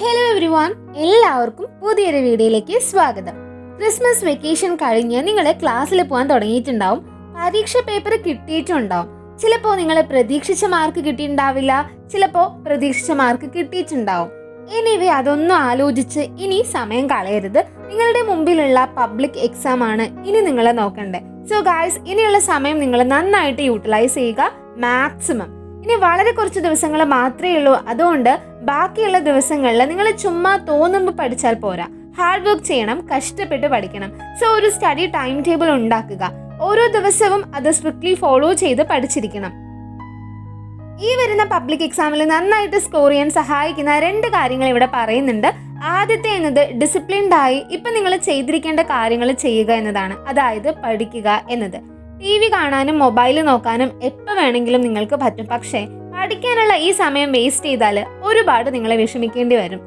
Hello every one എല്ലാവർക്കും പുതിയൊരു വീഡിയോയിലേക്ക് സ്വാഗതം. ക്രിസ്മസ് വെക്കേഷൻ കഴിഞ്ഞ് നിങ്ങൾ ക്ലാസ്സിൽ പോകാൻ തുടങ്ങിയിട്ടുണ്ടാവും. പരീക്ഷ പേപ്പർ കിട്ടിയിട്ടുണ്ടാവും. ചിലപ്പോൾ നിങ്ങൾ പ്രതീക്ഷിച്ച മാർക്ക് കിട്ടിയിട്ടുണ്ടാവില്ല ചിലപ്പോൾ പ്രതീക്ഷിച്ച മാർക്ക് കിട്ടിയിട്ടുണ്ടാവും. എനിവേ അതൊന്നും ആലോചിച്ച് ഇനി സമയം കളയരുത്. നിങ്ങളുടെ മുമ്പിലുള്ള പബ്ലിക് എക്സാം ആണ് ഇനി നിങ്ങളെ നോക്കണ്ടേ. സോ ഗായ്സ് ഇനിയുള്ള സമയം നിങ്ങൾ നന്നായിട്ട് യൂട്ടിലൈസ് ചെയ്യുക മാക്സിമം ഇനി വളരെ കുറച്ച് ദിവസങ്ങൾ മാത്രമേ ഉള്ളൂ. അതുകൊണ്ട് ബാക്കിയുള്ള ദിവസങ്ങളിൽ നിങ്ങൾ ചുമ്മാ തോന്നുമ്പോൾ പഠിച്ചാൽ പോരാ. ഹാർഡ് വർക്ക് ചെയ്യണം കഷ്ടപ്പെട്ട് പഠിക്കണം. സോ ഒരു സ്റ്റഡി ടൈം ടേബിൾ ഉണ്ടാക്കുക. ഓരോ ദിവസവും അത് സ്ട്രിക്ട്ലി ഫോളോ ചെയ്ത് പഠിച്ചിരിക്കണം. ഈ വരുന്ന പബ്ലിക് എക്സാമിൽ നന്നായിട്ട് സ്കോർ ചെയ്യാൻ സഹായിക്കുന്ന രണ്ട് കാര്യങ്ങൾ ഇവിടെ പറയുന്നുണ്ട്. ആദ്യത്തെ എന്നത് ഡിസിപ്ലിൻഡായി ഇപ്പം നിങ്ങൾ ചെയ്തിരിക്കേണ്ട കാര്യങ്ങൾ ചെയ്യുക എന്നതാണ്. അതായത് പഠിക്കുക എന്നത്. ടി വി കാണാനും മൊബൈൽ നോക്കാനും എപ്പോൾ വേണമെങ്കിലും നിങ്ങൾക്ക് പറ്റും. പക്ഷേ പഠിക്കാനുള്ള ഈ സമയം വേസ്റ്റ് ചെയ്താൽ ഒരുപാട് നിങ്ങളെ വിഷമിക്കേണ്ടി വരും.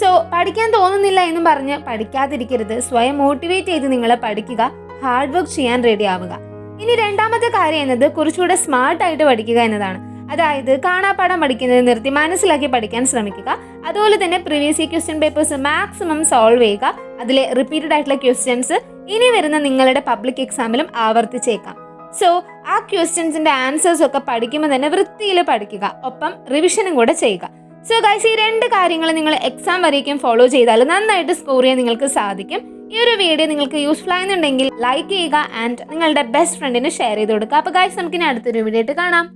സോ പഠിക്കാൻ തോന്നുന്നില്ല എന്നും പറഞ്ഞ് പഠിക്കാതിരിക്കരുത്. സ്വയം മോട്ടിവേറ്റ് ചെയ്ത് നിങ്ങളെ പഠിക്കുക ഹാർഡ് വർക്ക് ചെയ്യാൻ റെഡി ആവുക. ഇനി രണ്ടാമത്തെ കാര്യം എന്നത് കുറച്ചുകൂടെ സ്മാർട്ട് ആയിട്ട് പഠിക്കുക എന്നതാണ്. അതായത് കാണാപ്പാടം പഠിക്കുന്നത് നിർത്തി മനസ്സിലാക്കി പഠിക്കാൻ ശ്രമിക്കുക. അതുപോലെ തന്നെ previous question papers maximum solve ചെയ്യുക. അതിലെ റിപ്പീറ്റഡ് ആയിട്ടുള്ള ക്വസ്റ്റ്യൻസ് ഇനി വരുന്ന നിങ്ങളുടെ പബ്ലിക് എക്സാമിലും ആവർത്തിച്ചേക്കാം. സോ ആ ക്വസ്റ്റ്യൻസിന്റെ ആൻസേഴ്സ് ഒക്കെ പഠിക്കുമ്പോൾ തന്നെ വൃത്തിയിൽ പഠിക്കുക. ഒപ്പം റിവിഷനും കൂടെ ചെയ്യുക. സോ ഗൈസ് ഈ രണ്ട് കാര്യങ്ങൾ നിങ്ങൾ എക്സാം വരേക്കും ഫോളോ ചെയ്താൽ നന്നായിട്ട് സ്കോർ ചെയ്യാൻ നിങ്ങൾക്ക് സാധിക്കും. ഈ ഒരു വീഡിയോ നിങ്ങൾക്ക് യൂസ്ഫുൾ ആയെന്നുണ്ടെങ്കിൽ ലൈക്ക് ചെയ്യുക ആൻഡ് നിങ്ങളുടെ ബെസ്റ്റ് ഫ്രണ്ടിന് ഷെയർ ചെയ്ത് കൊടുക്കുക. അപ്പോൾ ഗൈസ് നമുക്കിനി അടുത്തൊരു വീഡിയോ ആയിട്ട് കാണാം.